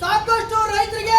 ಸಾಕಷ್ಟು ರೈತರಿಗೆ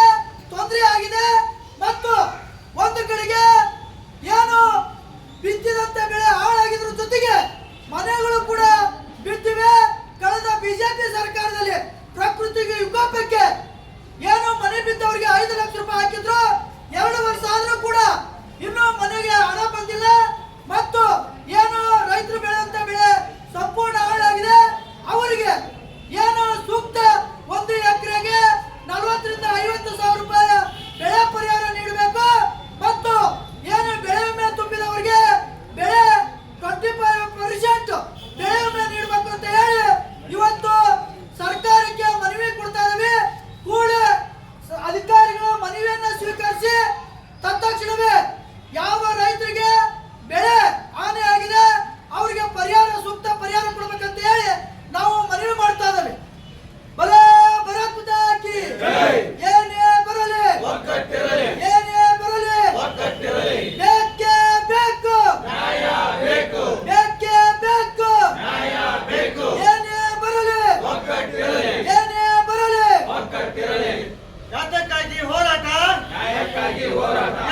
Ahora